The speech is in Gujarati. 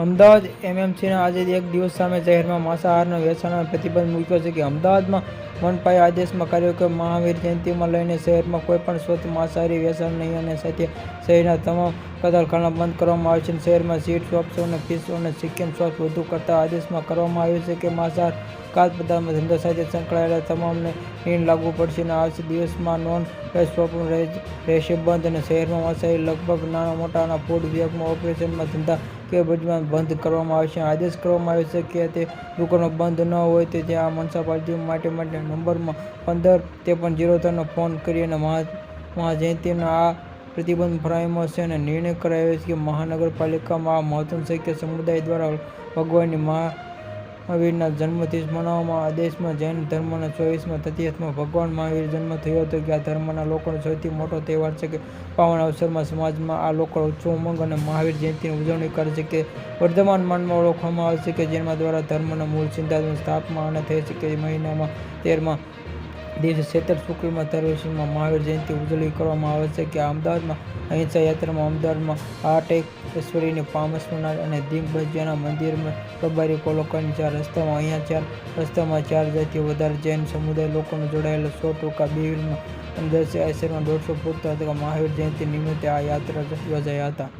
અમદાવાદ એમએમસીના આજે એક દિવસ સામે શહેરમાં માંસાહારના વેચાણમાં પ્રતિબંધ મૂક્યો છે કે અમદાવાદમાં મનપાએ આદેશમાં કર્યો કે મહાવીર જયંતિમાં લઈને શહેરમાં કોઈપણ સ્વચ્છ માંસાહારી વેચાણ નહીં અને સાથે શહેરના તમામ કતલખાના બંધ કરવામાં આવે છે શહેરમાં સીટ શોપ્સ અને ફિશ અને ચિકન શોપ વધુ કરતા આદેશમાં કરવામાં આવ્યું છે કે માંસાહાર પદાર્થમાં ધંધા સાથે સંકળાયેલા તમામને નિર્ણય લાગુ પડશે અને આવશે દિવસમાં નોન વેજ શોપ રહેશે બંધ અને શહેરમાં માંસાહારી લગભગ નાના મોટાના ફૂડ વિભાગમાં ઓપરેશનમાં ધંધા કે ભજમાં બંધ કરવામાં આવશે આદેશ કરવામાં આવ્યો છે કે તે દુકાનો બંધ ન હોય તે જ્યાં મ્યુનિસિપાલિટી માટે માટે નંબરમાં પંદર ત્રેપન જીરો ત્રણનો ફોન કરી અને મહા, મહાજયંતિના આ પ્રતિબંધ ફરમાવ્યો છે અને નિર્ણય કરાયો છે કે મહાનગરપાલિકામાં આ મહત્વનું છે કે સમુદાય દ્વારા ભગવાનની મહાવીરના જન્મદિવસ મનાવવામાં આ દેશમાં જૈન ધર્મના ચોવીસમાં તૃતીયામાં ભગવાન મહાવીર જન્મ થયો હતો કે આ ધર્મના લોકોનો સૌથી મોટો તહેવાર છે કે પાવન અવસરમાં સમાજમાં આ લોકો ઉત્સવ ઉમંગ અને મહાવીર જયંતિની ઉજવણી કરે છે કે વર્ધમાન માનમાં ઓળખવામાં આવે છે કે જેના દ્વારા ધર્મના મૂળ સિદ્ધાંતની સ્થાપના અને થઈ છે કે મહિનામાં તેરમા દિવસે છેતર શુક્લમાં તરવસીમાં મહાવીર જયંતિ ઉજવણી કરવામાં આવે છે કે અમદાવાદમાં અહિંસા યાત્રામાં અમદાવાદમાં હાટેશ્વરીની મનાર અને દિગ્બજાના મંદિરમાં પ્રભારી કોલોકાની ચાર રસ્તામાં અહીંયા ચાર રસ્તામાં ચાર હજારથી વધારે જૈન સમુદાય લોકોનો જોડાયેલો સો ટૂંકા બિલમાં અને દસ આશ્રમમાં દોઢસો હતા મહાવીર જયંતિ નિમિત્તે આ યાત્રા યોજાયા હતા.